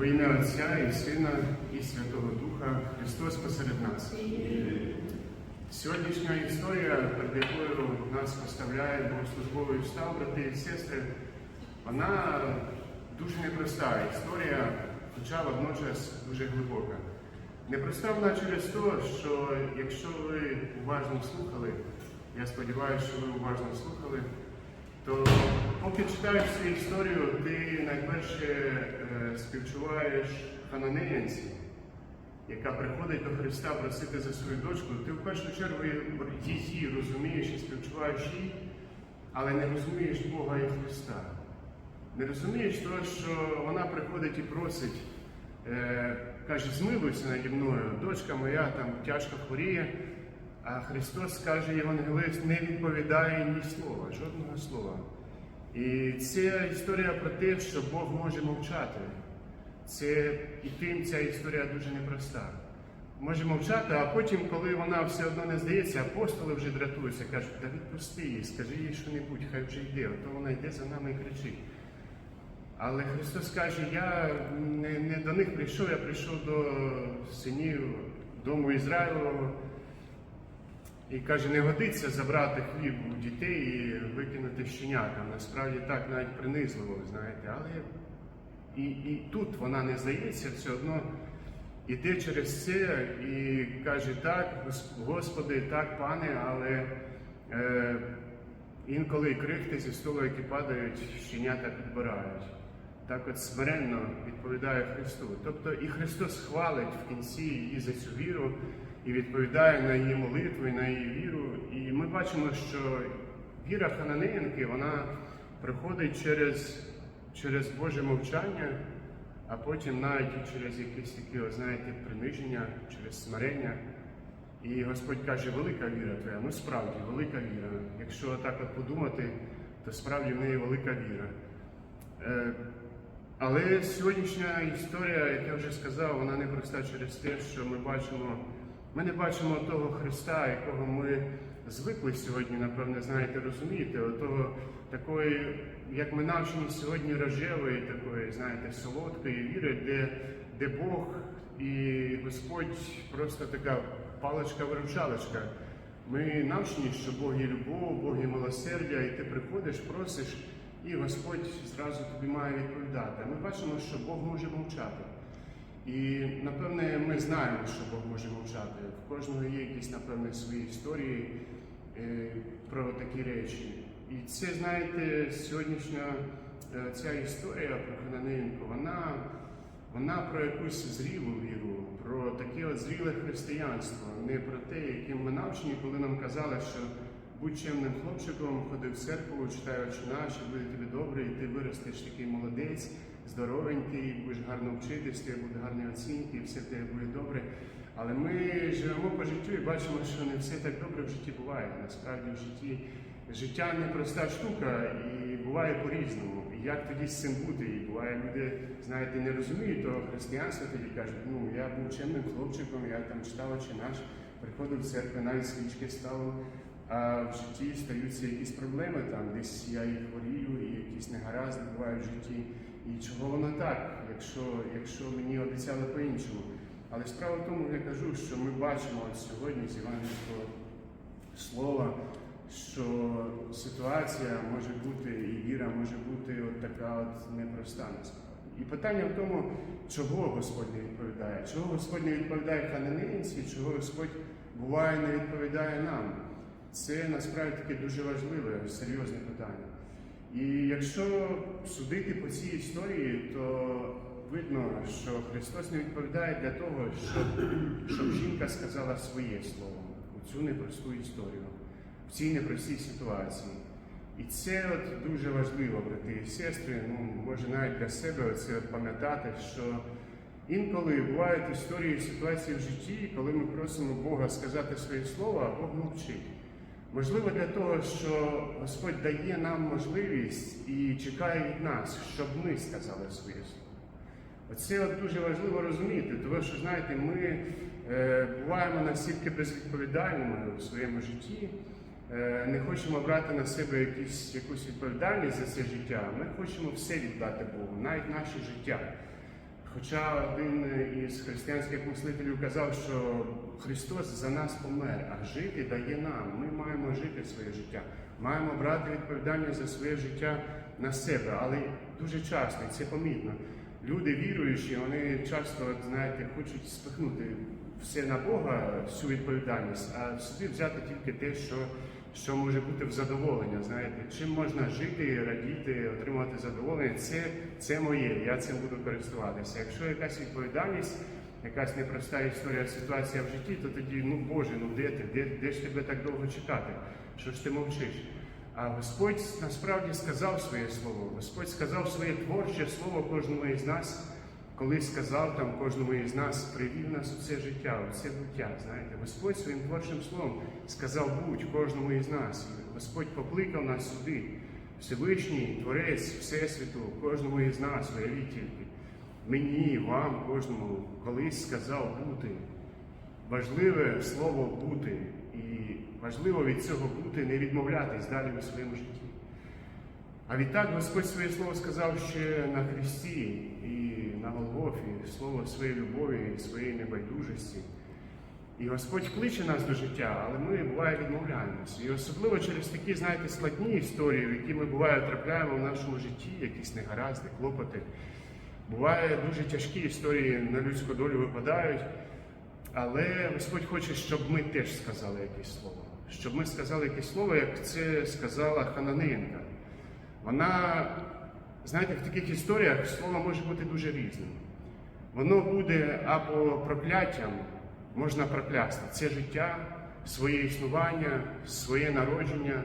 Во ім'я Отця і Сина, і Святого Духа Христос посеред нас. Сьогоднішня історія, перед якою нас поставляє богослужбовий штаб, брати і сестри, вона дуже непроста історія, хоча водночас дуже глибока. Непроста вона через те, що якщо ви уважно слухали, я сподіваюся, що ви уважно слухали, то поки читаєш цю історію, ти найперше е, співчуваєш хананеянці, яка приходить до Христа просити за свою дочку, ти в першу чергу її розумієш і співчуваєш їй, але не розумієш Бога і Христа. Не розумієш того, що вона приходить і просить, е, каже, змилуйся наді мною, дочка моя там тяжко хворіє, а Христос каже, Євангелист не відповідає ні слова, жодного слова. І це історія про те, що Бог може мовчати. Це і тим ця історія дуже непроста. Може мовчати, а потім, коли вона все одно не здається, апостоли вже дратуються, кажуть, да відпусти її, скажи їй що-небудь, хай вже йде, а то вона йде за нами і кричить. Але Христос каже, я не, не до них прийшов, я прийшов до синів дому Ізраїлового. І каже, не годиться забрати хліб у дітей і викинути щенятам. Насправді так навіть принизливо, ви знаєте. Але і, і тут вона не здається, все одно іде через це і каже, так, Господи, так, пане, але е, інколи крихти зі столу, які падають, щенята підбирають. Так от смиренно відповідає Христу. Тобто і Христос хвалить в кінці її за цю віру і відповідає на її молитву і на її віру. І ми бачимо, що віра Хананеєнки, вона приходить через, через Боже мовчання, а потім навіть і через якісь такі, знаєте, приниження, через смирення. І Господь каже, велика віра твоя, ну справді, велика віра. Якщо так от подумати, то справді в неї велика віра. Е, але сьогоднішня історія, як я вже сказав, вона не проста через те, що ми бачимо, ми не бачимо того Христа, якого ми звикли сьогодні, напевне, знаєте, розумієте, того такої, як ми навчені сьогодні рожевої, такої, знаєте, солодкої віри, де, де Бог і Господь просто така паличка-виручалочка. Ми навчені, що Бог є любов, Бог є милосердя, і ти приходиш, просиш. І Господь зразу тобі має відповідати. Ми бачимо, що Бог може мовчати. І напевне ми знаємо, що Бог може мовчати. В кожного є якісь, напевне, свої історії е, про такі речі. І це, знаєте, сьогоднішня е, ця історія про Хананеєнку, вона, вона про якусь зрілу віру, про таке от зріле християнство, не про те, яким ми навчені, коли нам казали, що будь чемним хлопчиком, ходи в церкву, читай очі наші, буде тобі добре, і ти виростеш такий молодець, здоровенький, будеш гарно вчитись, тебе будуть гарні оцінки, все в тебе буде добре. Але ми живемо по життю і бачимо, що не все так добре в житті буває. Насправді в житті життя непроста штука і буває по-різному. І як тоді з цим бути? І буває, люди, знаєте, не розуміють того християнства, тоді кажуть, ну я був чемним хлопчиком, я там читав очі наш, приходив в церкву, навіть свічки ставив. А в житті стаються якісь проблеми, там десь я і хворію, і якісь негаразди бувають в житті. І чого воно так, якщо якщо мені обіцяли по-іншому. Але справа в тому, я кажу, що ми бачимо сьогодні з Іванівського слова, що ситуація може бути, і віра може бути от така от непроста насправді. І питання в тому, чого Господь не відповідає, чого Господь не відповідає хананинці, чого Господь буває не відповідає нам. Це насправді таке дуже важливе, серйозне питання. І якщо судити по цій історії, то видно, що Христос не відповідає для того, щоб, щоб жінка сказала своє слово у цю непросту історію, в цій непростій ситуації. І це от дуже важливо, брати і сестри, ну, може навіть для себе це пам'ятати, що інколи бувають історії, ситуації в житті, коли ми просимо Бога сказати своє слово, а Бог мовчить. Можливо, для того, що Господь дає нам можливість і чекає від нас, щоб ми сказали своє слово. Оце от дуже важливо розуміти, тому що, знаєте, ми е, буваємо настільки безвідповідальними в своєму житті, е, не хочемо брати на себе якісь, якусь відповідальність за це життя. Ми хочемо все віддати Богу, навіть наше життя. Хоча один із християнських мислителів казав, що Христос за нас помер, а жити дає нам. Ми маємо жити своє життя, маємо брати відповідальність за своє життя на себе. Але дуже часто, і це помітно, люди віруючі, вони часто, знаєте, хочуть спихнути все на Бога, всю відповідальність, а собі взяти тільки те, що, що може бути в задоволення. Знаєте, чим можна жити, радіти, отримувати задоволення, це, це моє, я цим буду користуватися. Якщо якась відповідальність, якась непроста історія, ситуація в житті, то тоді, ну Боже, ну де ти? Де, де ж тебе так довго чекати? Що ж ти мовчиш? А Господь насправді сказав своє слово. Господь сказав своє творче слово кожному із нас, коли сказав там кожному із нас, привів нас у це життя, у буття. Знаєте, Господь своїм творчим словом сказав будь кожному із нас. Господь покликав нас сюди. Всевишній Творець Всесвіту, кожному із нас, уявіть тільки. Мені, вам, кожному колись сказав бути. Важливе слово бути. І важливо від цього бути, не відмовлятись далі у своєму житті. А відтак Господь своє слово сказав ще на Христі і на Голгофі, слово своєї любові і своєї небайдужості. І Господь кличе нас до життя, але ми буває відмовляємося. І особливо через такі, знаєте, складні історії, в які ми буває трапляємо в нашому житті, якісь негаразди, клопоти. Буває дуже тяжкі історії на людську долю випадають. Але Господь хоче, щоб ми теж сказали якесь слово. Щоб ми сказали якесь слово, як це сказала Хананеєнка. Вона, знаєте, в таких історіях слово може бути дуже різним. Воно буде або прокляттям, можна проклясти це життя, своє існування, своє народження,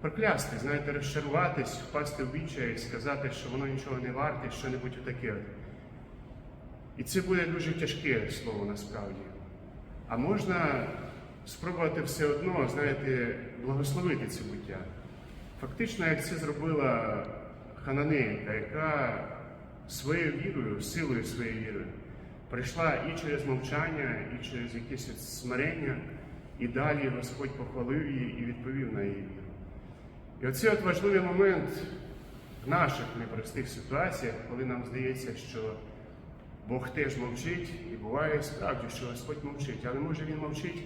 проклясти, знаєте, розчаруватись, впасти в відчай сказати, що воно нічого не варте, що-небудь таке. І це буде дуже тяжке слово насправді. А можна спробувати все одно, знаєте, благословити це буття. Фактично, як це зробила Хананеєнка, яка своєю вірою, силою своєї віри, прийшла і через мовчання, і через якесь смирення, і далі Господь похвалив її і відповів на її віру. І оцей от важливий момент в наших непростих ситуаціях, коли нам здається, що Бог теж мовчить, і буває справді, що Господь мовчить, але може Він мовчить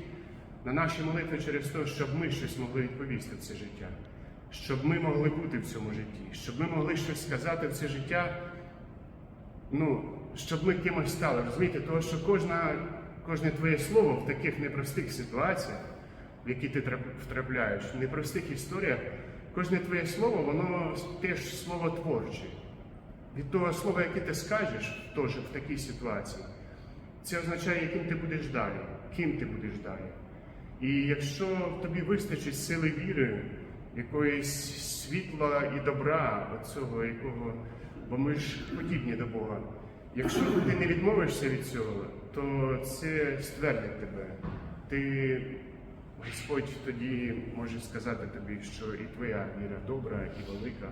на наші молитви через те, щоб ми щось могли відповісти в це життя, щоб ми могли бути в цьому житті, щоб ми могли щось сказати в це життя, ну, щоб ми кимось стали. Розумієте, тому що кожна, кожне твоє слово в таких непростих ситуаціях, в які ти втрапляєш, в непростих історіях, кожне твоє слово, воно теж слово творче від того слова, яке ти скажеш, теж в такій ситуації, це означає, яким ти будеш далі, ким ти будеш далі. І якщо тобі вистачить сили віри, якоїсь світла і добра, оцього, якого, бо ми ж подібні до Бога. Якщо ти не відмовишся від цього, то це ствердить тебе. Ти, Господь, тоді може сказати тобі, що і твоя віра добра і велика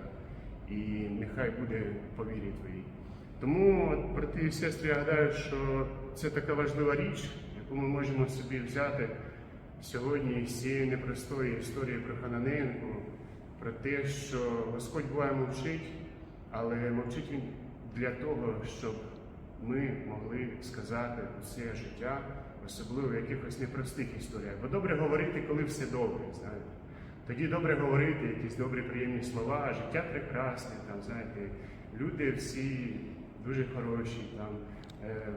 і нехай буде по вірі твоїй. Тому, брати і сестри, я гадаю, що це така важлива річ, яку ми можемо собі взяти сьогодні з цієї непростої історії про Хананеєнку, про те, що Господь буває мовчить, але мовчить він для того, щоб ми могли сказати усе життя, особливо в якихось непростих історіях. Бо добре говорити, коли все добре, знаєте. Тоді добре говорити, якісь добрі приємні слова, життя прекрасне, там, знаєте, люди всі дуже хороші. Там, е,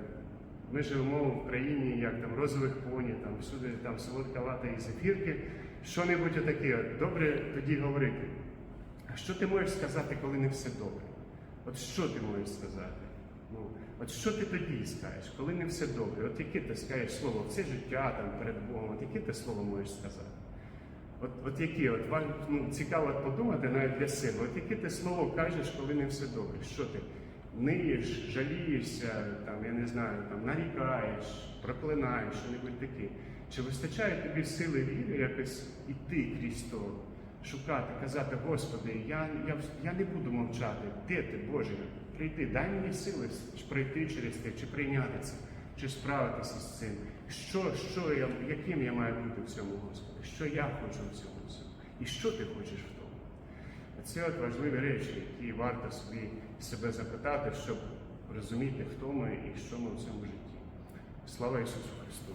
ми живемо в країні, як там розових поні, там всюди там солодка вата і зефірки, що-небудь отаке. Добре тоді говорити. А що ти можеш сказати, коли не все добре? От що ти можеш сказати? Ну, от що ти тоді скажеш, коли не все добре? От яке ти скажеш слово, це життя там перед Богом, от яке ти слово можеш сказати? От, от які, от вам ну, цікаво подумати навіть для себе, от яке ти слово кажеш, коли не все добре? Що ти ниєш, жалієшся, там, я не знаю, там, нарікаєш, проклинаєш, що-небудь таке. Чи вистачає тобі сили віри якось іти крізь то, шукати, казати, Господи, я, я, я не буду мовчати. Де ти, Боже? Прийти, дай мені сили пройти через те, чи прийняти це, чи справитися з цим. Що, що я, яким я маю бути в цьому, Господи? Що я хочу в цьому всьому? І що ти хочеш в тому? Це от важливі речі, які варто собі себе запитати, щоб розуміти, хто ми і що ми в цьому житті. Слава Ісусу Христу!